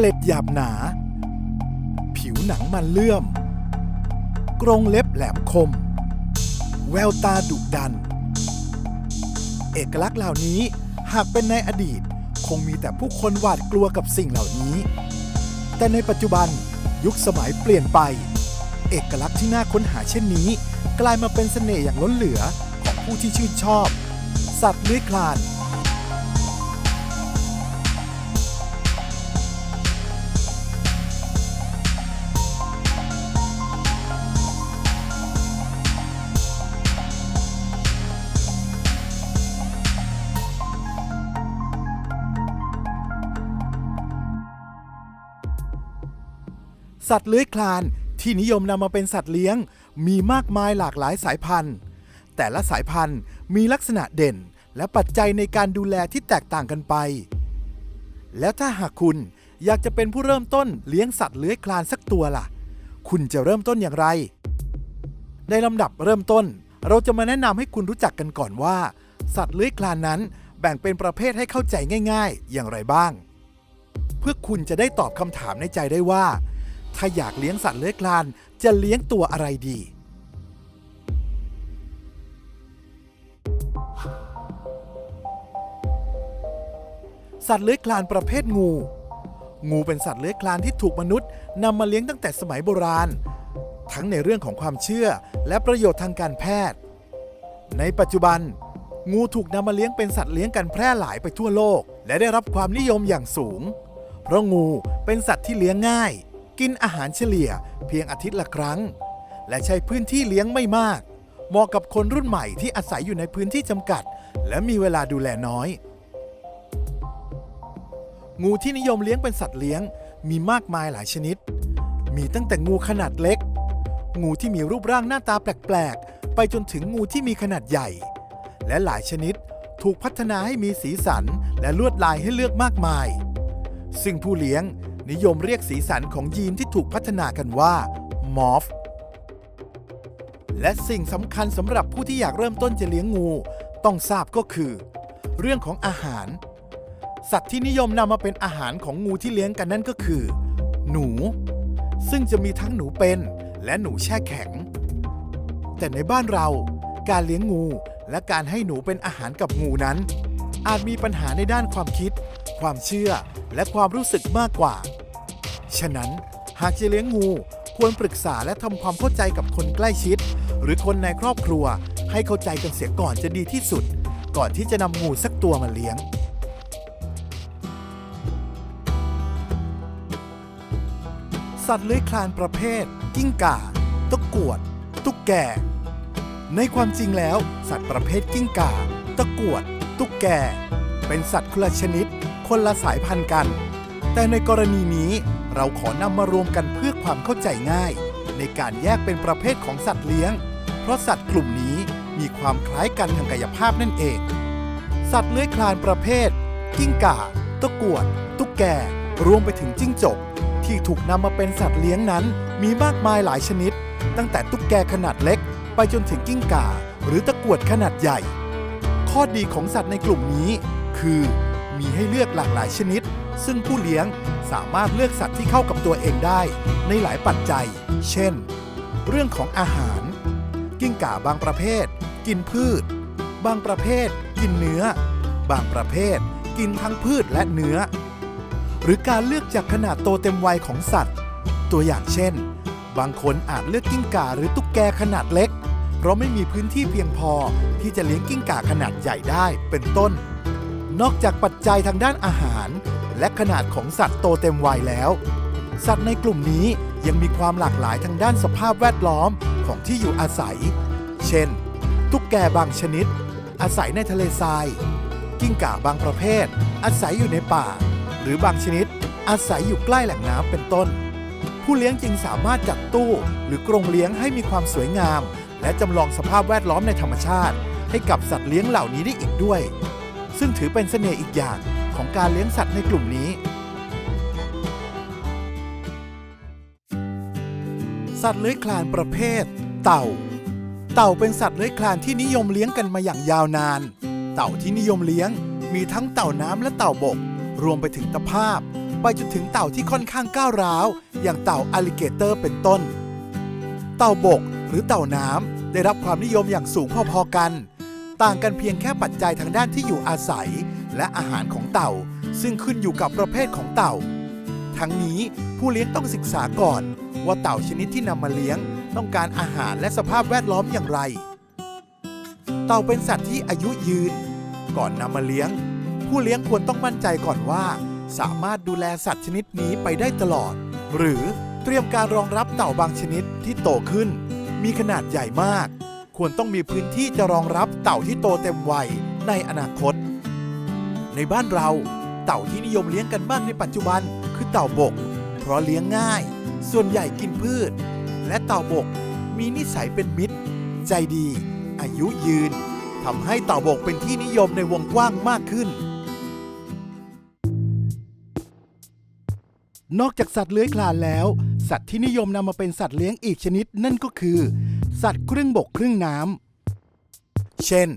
เกล็ดหยาบหนา ผิวหนังมันเลื่อม กรงเล็บแหลมคม แววตาดุดัน เอกลักษณ์เหล่านี้หากเป็นในอดีตคงมีแต่ผู้คนหวาดกลัวกับสิ่งเหล่านี้ แต่ในปัจจุบันยุคสมัยเปลี่ยนไป เอกลักษณ์ที่น่าค้นหาเช่นนี้ กลายมาเป็นเสน่ห์อย่างล้นเหลือของผู้ที่ชื่นชอบ สัตว์เลื้อยคลาน สัตว์เลื้อยคลานที่นิยมนำมาเป็นสัตว์เลี้ยง มีมากมายหลากหลายสายพันธุ์ แต่ละสายพันธุ์มีลักษณะเด่น และปัจจัยในการดูแลที่แตกต่างกันไป แล้วถ้าหากคุณอยากจะเป็นผู้เริ่มต้นเลี้ยงสัตว์เลื้อยคลานสักตัวล่ะ คุณจะเริ่มต้นอย่างไร ในลำดับเริ่มต้น เราจะมาแนะนำให้คุณรู้จักกันก่อนว่า สัตว์เลื้อยคลานนั้นแบ่งเป็นประเภทให้เข้าใจง่าย ๆ อย่างไรบ้าง เพื่อคุณจะได้ตอบคำถามในใจได้ว่า ถ้าอยากเลี้ยงสัตว์เลื้อยคลานจะเลี้ยงตัวอะไรดี สัตว์เลื้อยคลานประเภทงู งูเป็นสัตว์เลื้อยคลานที่ถูกมนุษย์นำมาเลี้ยงตั้งแต่สมัยโบราณ ทั้งในเรื่องของความเชื่อและประโยชน์ทางการแพทย์ ในปัจจุบัน งูถูกนำมาเลี้ยงเป็นสัตว์เลี้ยงกันแพร่หลายไปทั่วโลก และได้รับความนิยมอย่างสูง เพราะงูเป็นสัตว์ที่เลี้ยงง่าย กินอาหารเฉลี่ยเพียงอาทิตย์ละครั้ง และใช้พื้นที่เลี้ยงไม่มาก เหมาะกับคนรุ่นใหม่ที่อาศัยอยู่ในพื้นที่จำกัด และมีเวลาดูแลน้อย งูที่นิยมเลี้ยงเป็นสัตว์เลี้ยงมีมากมายหลายชนิด มีตั้งแต่งูขนาดเล็ก งูที่มีรูปร่างหน้าตาแปลกๆ ไปจนถึงงูที่มีขนาดใหญ่ และหลายชนิดถูกพัฒนาให้มีสีสันและลวดลายให้เลือกมากมาย ซึ่งผู้เลี้ยง นิยมเรียกสีสันของยีนที่ถูกพัฒนากันว่ามอร์ฟและสิ่งสำคัญสำหรับผู้ที่อยากเริ่มต้นจะเลี้ยงงู ต้องทราบก็คือ เรื่องของอาหาร สัตว์ที่นิยมนำมาเป็นอาหารของงูที่เลี้ยงกันนั่นก็คือ หนู ซึ่งจะมีทั้งหนูเป็นและหนูแช่แข็ง แต่ในบ้านเรา การเลี้ยงงูและการให้หนูเป็นอาหารกับงูนั้น อาจมีปัญหาในด้านความคิด ความเชื่อ และความรู้สึกมากกว่า ฉะนั้นหากจะเลี้ยงงู ควรปรึกษาและทำความเข้าใจกับคนใกล้ชิด หรือคนในครอบครัว ให้เข้าใจกันเสียก่อนจะดีที่สุด ก่อนที่จะนำงูสักตัวมาเลี้ยง สัตว์เลื้อยคลานประเภท กิ้งก่าตะกวด ตุ๊กแก ในความจริงแล้ว สัตว์ประเภทกิ้งก่าตะกวด ตุ๊กแก เป็นสัตว์คนละชนิด คนละสายพันธุ์กัน แต่ในกรณีนี้เราขอนำมารวมกันเพื่อความเข้าใจง่าย ในการแยกเป็นประเภทของสัตว์เลี้ยง เพราะสัตว์กลุ่มนี้มีความคล้ายกันทางกายภาพนั่นเอง สัตว์เลื้อยคลานประเภท กิ้งก่า ตะกวด ตุ๊กแก รวมไปถึงจิ้งจก ที่ถูกนำมาเป็นสัตว์เลี้ยงนั้น มีมากมายหลายชนิด ตั้งแต่ตุ๊กแกขนาดเล็ก ไปจนถึงกิ้งก่า หรือตะกรวดขนาดใหญ่ ข้อดีของสัตว์ในกลุ่มนี้ คือ มีให้เลือกหลากหลายชนิด ซึ่งผู้เลี้ยงสามารถเลือกสัตว์ที่เข้ากับตัวเองได้ในหลายปัจจัย เช่น เรื่องของอาหาร กิ้งก่าบางประเภท กินพืช บางประเภท กินเนื้อ บางประเภท กินทั้งพืชและเนื้อ หรือการเลือกจากขนาดโตเต็มวัยของสัตว์ ตัวอย่างเช่น บางคนอาจเลือกกิ้งก่าหรือตุ๊กแกขนาดเล็ก เพราะไม่มีพื้นที่เพียงพอที่จะเลี้ยงกิ้งก่าขนาดใหญ่ได้เป็นต้น นอกจากปัจจัยทางด้านอาหาร และขนาดของสัตว์โตเต็มวัยแล้ว สัตว์ในกลุ่มนี้ยังมีความหลากหลายทางด้านสภาพแวดล้อมของที่อยู่อาศัย เช่น ตุ๊กแกบางชนิด อาศัยในทะเลทราย กิ้งก่าบางประเภท อาศัยอยู่ในป่า หรือบางชนิด อาศัยอยู่ใกล้แหล่งน้ำเป็นต้น ผู้เลี้ยงจึงสามารถจัดตู้ หรือกรงเลี้ยงให้มีความสวยงาม และจำลองสภาพแวดล้อมในธรรมชาติ ให้กับสัตว์เลี้ยงเหล่านี้ได้อีกด้วย ซึ่งถือเป็นเสน่ห์อีกอย่างของการเลี้ยงสัตว์ในกลุ่มนี้ สัตว์เลื้อยคลานประเภท เต่า เต่าเป็นสัตว์เลื้อยคลานที่นิยมเลี้ยงกันมาอย่างยาวนาน เต่าที่นิยมเลี้ยง มีทั้งเต่าน้ำและเต่าบก รวมไปถึงตะภาพ ไปจนถึงเต่าที่ค่อนข้างก้าวร้าว อย่างเต่าอลิเกเตอร์เป็นต้น เต่าบกหรือเต่าน้ำได้รับความนิยมอย่างสูงพอๆกัน ต่างกันเพียงแค่ปัจจัยทางด้านที่อยู่อาศัย และอาหารของเต่า ซึ่งขึ้นอยู่กับประเภทของเต่า ทั้งนี้ผู้เลี้ยงต้องศึกษาก่อน ว่าเต่าชนิดที่นำมาเลี้ยง ต้องการอาหารและสภาพแวดล้อมอย่างไร เต่าเป็นสัตว์ที่อายุยืน ก่อนนำมาเลี้ยง ผู้เลี้ยงควรต้องมั่นใจก่อนว่า สามารถดูแลสัตว์ชนิดนี้ไปได้ตลอด หรือเตรียมการรองรับเต่าบางชนิดที่โตขึ้น มีขนาดใหญ่มาก ควรต้องมีพื้นที่จะรองรับเต่าที่โตเต็มวัยในอนาคต ในบ้านเราเต่าที่นิยมเลี้ยงกันมากในปัจจุบันคือเต่าบก เพราะเลี้ยงง่าย ส่วนใหญ่กินพืช และเต่าบกมีนิสัยเป็นมิตร ใจดี อายุยืนทำให้เต่าบกเป็นที่นิยมในวงกว้างมากขึ้น นอกจากสัตว์เลื้อยคลานแล้ว สัตว์ที่นิยมนำมาเป็นสัตว์เลี้ยงอีกชนิดนั่นก็คือ สัตว์ครึ่งบกครึ่งน้ำ เช่น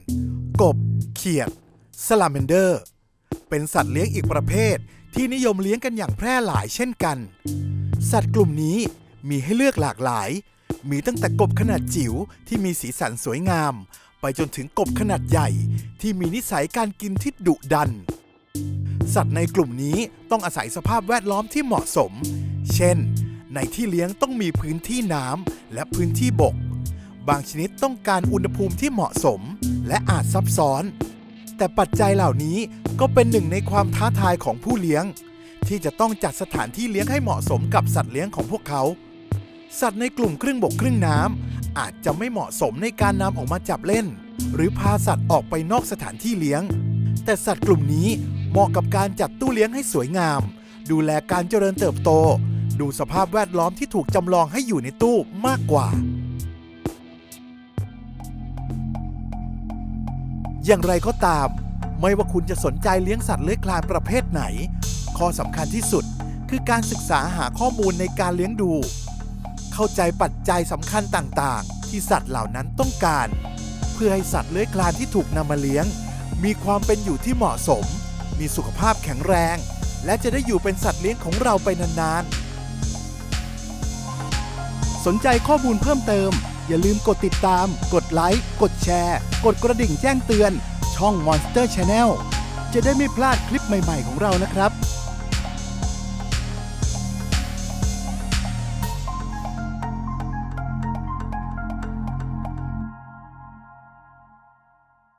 กบ เขียด สลาเมนเดอร์ เป็นสัตว์เลี้ยงอีกประเภทที่นิยมเลี้ยงกันอย่างแพร่หลายเช่นกัน สัตว์กลุ่มนี้มีให้เลือกหลากหลาย มีตั้งแต่กบขนาดจิ๋วที่มีสีสันสวยงาม ไปจนถึงกบขนาดใหญ่ที่มีนิสัยการกินที่ดุดัน สัตว์ในกลุ่มนี้ต้องอาศัยสภาพแวดล้อมที่เหมาะสม เช่น ในที่เลี้ยงต้องมีพื้นที่น้ำและพื้นที่บก บางชนิดต้องการอุณหภูมิที่เหมาะสม และอาจซับซ้อน แต่ปัจจัยเหล่านี้ก็เป็นหนึ่งในความท้าทายของผู้เลี้ยง ที่จะต้องจัดสถานที่เลี้ยงให้เหมาะสมกับสัตว์เลี้ยงของพวกเขา สัตว์ในกลุ่มครึ่งบกครึ่งน้ำอาจจะไม่เหมาะสมในการนำออกมาจับเล่น หรือพาสัตว์ออกไปนอกสถานที่เลี้ยง แต่สัตว์กลุ่มนี้เหมาะกับการจัดตู้เลี้ยงให้สวยงาม ดูแลการเจริญเติบโต ดูสภาพแวดล้อมที่ถูกจำลองให้อยู่ในตู้มากกว่า อย่างไรก็ตาม ไม่ว่าคุณจะสนใจเลี้ยงสัตว์เลื้อยคลานประเภทไหน ข้อสำคัญที่สุดคือการศึกษาหาข้อมูลในการเลี้ยงดู เข้าใจปัจจัยสำคัญต่างๆ ที่สัตว์เหล่านั้นต้องการ เพื่อให้สัตว์เลื้อยคลานที่ถูกนำมาเลี้ยง มีความเป็นอยู่ที่เหมาะสม มีสุขภาพแข็งแรง และจะได้อยู่เป็นสัตว์เลี้ยงของเราไปนานๆ สนใจข้อมูลเพิ่มเติม อย่าลืมกดติดตาม กดไลค์ กดแชร์ กดกระดิ่งแจ้งเตือน ช่อง Monster Channel จะได้ไม่พลาดคลิปใหม่ ๆ ของเรานะครับ